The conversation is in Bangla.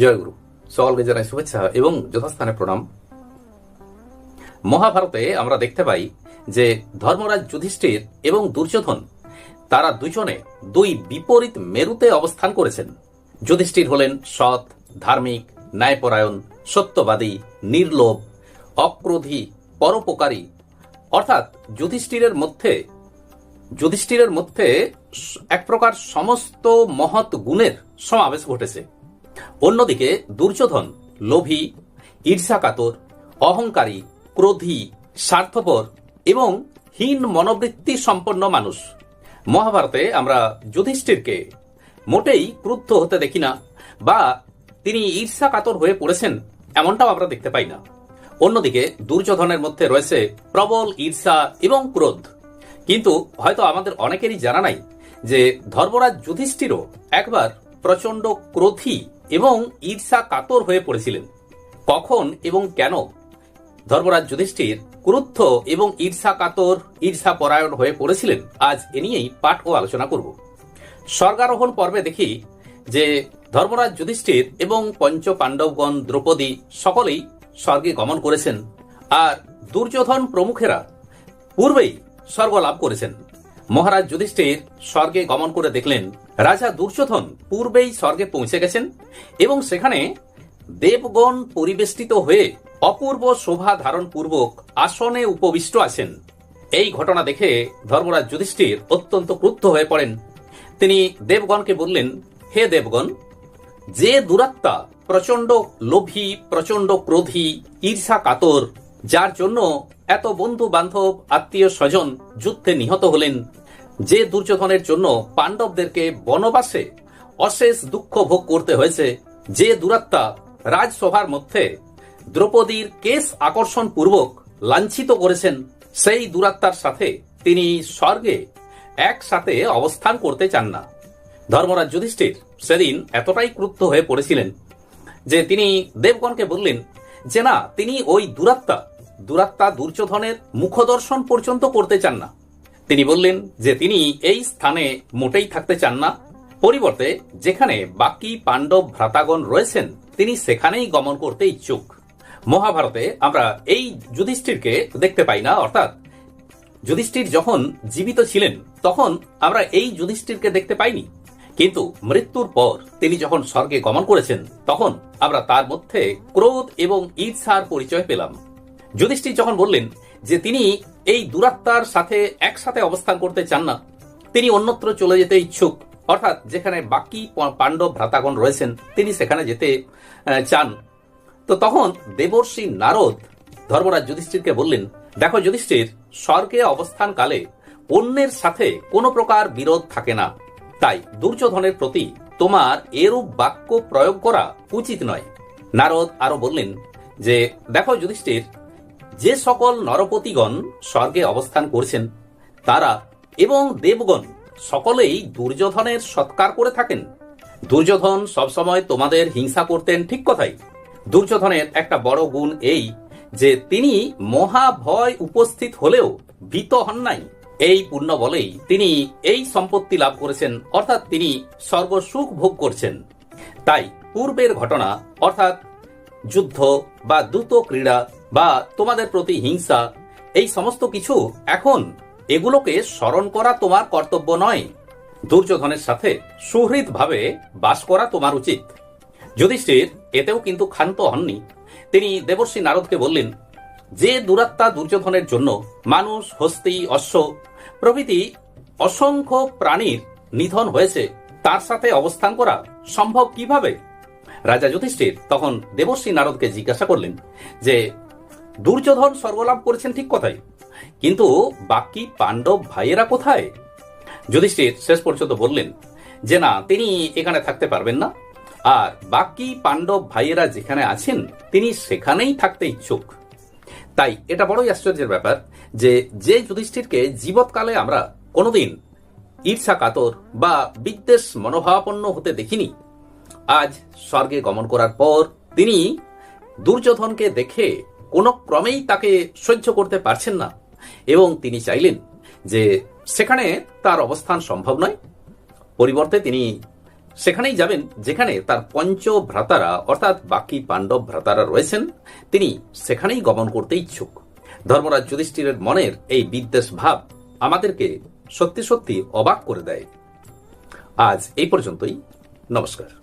জয়গুরু সকলকে জানাই শুভেচ্ছা এবং যথাস্থানে প্রণাম। মহাভারতে আমরা দেখতে পাই যে ধর্মরাজ যুধিষ্ঠির এবং দুর্যোধন, তারা দুজনে দুই বিপরীত মেরুতে অবস্থান করেছেন। যুধিষ্ঠির হলেন সৎ, ধার্মিক, ন্যায়পরায়ণ, সত্যবাদী, নির্লোভ, অক্রোধী, পরোপকারী। অর্থাৎ যুধিষ্ঠিরের মধ্যে যুধিষ্ঠিরের মধ্যে এক প্রকার সমস্ত মহৎ গুণের সমাবেশ ঘটেছে। অন্যদিকে দুর্যোধন লোভী, ঈর্ষাকাতর, অহংকারী, ক্রোধী, স্বার্থপর এবং হীন মনোবৃত্তি সম্পন্ন মানুষ। মহাভারতে আমরা যুধিষ্ঠিরকে মোটেই ক্রুদ্ধ হতে দেখি না বা তিনি ঈর্ষা কাতর হয়ে পড়েছেন এমনটাও আমরা দেখতে পাই না। অন্যদিকে দুর্যোধনের মধ্যে রয়েছে প্রবল ঈর্ষা এবং ক্রোধ। কিন্তু হয়তো আমাদের অনেকেরই জানা নাই যে ধর্মরাজ যুধিষ্ঠিরও একবার প্রচণ্ড ক্রোধী এবং ঈর্ষা কাতর হয়ে পড়েছিলেন। কখন এবং কেন? ধর্মরাজ যুধিষ্ঠির ক্রুদ্ধ এবং ঈর্ষা কাতর, ঈর্ষা পরায়ণ হয়ে পড়েছিলেন। আজ এ নিয়েই পাঠ ও আলোচনা করব। স্বর্গারোহণ পর্বে দেখি যে ধর্মরাজ যুধিষ্ঠির এবং পঞ্চ পাণ্ডবগণ দ্রৌপদী সকলেই স্বর্গে গমন করেছেন। আর দুর্যোধন প্রমুখেরা পূর্বেই স্বর্গ লাভ করেছেন। মহারাজ যুধিষ্ঠির স্বর্গে গমন করে দেখলেন, রাজা দুর্যোধন পূর্বেই স্বর্গে পৌঁছে গেছেন এবং সেখানে দেবগণ পরিবেষ্টিত হয়ে অপূর্ব শোভা ধারণ পূর্বক আসনে উপবিষ্ট আছেন। এই ঘটনা দেখে ধর্মরাজ যুধিষ্ঠির অত্যন্ত ক্রুদ্ধ হয়ে পড়েন। তিনি দেবগণকে বললেন, হে দেবগণ, যে দুরাত্মা প্রচণ্ড লোভী প্রচণ্ড ক্রোধী, ঈর্ষা কাতর, যার জন্য এত বন্ধু বান্ধব আত্মীয় স্বজন যুদ্ধে নিহত হলেন যে দুর্যোধনের জন্য পাণ্ডবদেরকে বনবাসে অশেষ দুঃখ ভোগ করতে হয়েছে, যে দুরাত্মা রাজসভার মধ্যে দ্রৌপদীর কেস আকর্ষণ পূর্বক লাঞ্ছিত করেছেন, সেই দুরাত্মার সাথে তিনি স্বর্গে একসাথে অবস্থান করতে চান না। ধর্মরাজ যুধিষ্ঠির সেদিন এতটাই ক্রুদ্ধ হয়ে পড়েছিলেন যে তিনি দেবগণকে বললেন, যে না, তিনি ওই দুরাত্মা দুরাত্মা দুর্যোধনের মুখদর্শন পর্যন্ত করতে চান না। তিনি বললেন যে তিনি এই স্থানে মোটেই থাকতে চান না। পরিবর্তে যেখানে বাকি পাণ্ডব ভ্রাতাগণ রয়েছেন, তিনি সেখানেই গমন করতে ইচ্ছুক। মহাভারতে আমরা এই যুধিষ্ঠিরকে দেখতে পাই না, অর্থাৎ যুধিষ্ঠির যখন জীবিত ছিলেন, তখন আমরা এই যুধিষ্ঠিরকে দেখতে পাইনি। কিন্তু মৃত্যুর পর তিনি যখন স্বর্গে গমন করেছেন, তখন আমরা তার মধ্যে ক্রোধ এবং ঈর্ষার পরিচয় পেলাম। যুধিষ্ঠির যখন বললেন যে তিনি এই দুরাত্মার সাথে একসাথে অবস্থান করতে চান না। তিনি অন্যত্র চলে যেতে ইচ্ছুক। অর্থাৎ যেখানে বাকি পাণ্ডব ভ্রাতাগণ রয়েছেন, তিনি সেখানে যেতে চান। তো তখন দেবর্ষী নারদ ধর্মরাজ যুধিষ্ঠিরকে বললেন, দেখো যুধিষ্ঠির, স্বর্গে অবস্থানকালে অন্যের সাথে কোনো প্রকার বিরোধ থাকে না। তাই দুর্যোধনের প্রতি তোমার এরূপ বাক্য প্রয়োগ করা উচিত নয়। নারদ আরও বললেন যে, দেখো যুধিষ্ঠির যে সকল নরপতিগণ স্বর্গে অবস্থান করছেন, তারা এবং দেবগণ সকলেই দুর্যোধনের সৎকার করে থাকেন। দুর্যোধন সবসময় তোমাদের হিংসা করতেন ঠিক কথাই। দুর্যোধনের একটা বড় গুণ এই যে তিনি মহাভয় উপস্থিত হলেও ভীত হন নাই। এই পুণ্য বলেই তিনি এই সম্পত্তি লাভ করেছেন, অর্থাৎ তিনি সর্বসুখ ভোগ করছেন। তাই পূর্বের ঘটনা, অর্থাৎ যুদ্ধ বা দ্রুত ক্রীড়া বা তোমাদের প্রতি হিংসা, এই সমস্ত কিছু এখন এগুলোকে স্মরণ করা তোমার কর্তব্য নয়। দুর্যোধনের সাথে সুহৃদভাবে বাস করা তোমার উচিত। যুধিষ্ঠির, এতেও কিন্তু ক্ষান্ত হননি। তিনি দেবর্ষী নারদকে বললেন, যে দুরাত্মা দুর্যোধনের জন্য মানুষ, হস্তি, অশ্ব প্রভৃতি অসংখ্য প্রাণীর নিধন হয়েছে, তার সাথে অবস্থান করা সম্ভব কীভাবে? রাজা যুধিষ্ঠির তখন দেবশ্রী নারদকে জিজ্ঞাসা করলেন যে দুর্যোধন স্বর্গলাভ করেছেন ঠিক কথাই। কিন্তু বাকি পাণ্ডব ভাইয়েরা কোথায়? যুধিষ্ঠির শেষ পর্যন্ত বললেন, যে না, তিনি এখানে থাকতে পারবেন না। আর বাকি পাণ্ডব ভাইয়েরা যেখানে আছেন, তিনি সেখানেই থাকতে ইচ্ছুক। তাই এটা বড়ই আশ্চর্যের ব্যাপার যে যে যুধিষ্ঠিরকে জীবৎকালে আমরা কোনোদিন ঈর্ষা কাতর বা বিদ্বেষ মনোভাবাপন্ন হতে দেখিনি, আজ স্বর্গে গমন করার পর তিনি দুর্যোধনকে দেখে কোনো ক্রমেই তাকে সহ্য করতে পারছেন না। এবং তিনি চাইলেন যে সেখানে তার অবস্থান সম্ভব নয়। পরিবর্তে তিনি সেখানেই যাবেন, যেখানে তার পঞ্চ ভ্রাতারা অর্থাৎ বাকি পাণ্ডব ভ্রাতারা রয়েছেন, তিনি সেখানেই গমন করতে ইচ্ছুক। ধর্মরাজ যুধিষ্ঠিরের মনের এই বিদ্বেষ ভাব আমাদেরকে সত্যি সত্যি অবাক করে দেয়। আজ এই পর্যন্তই। নমস্কার।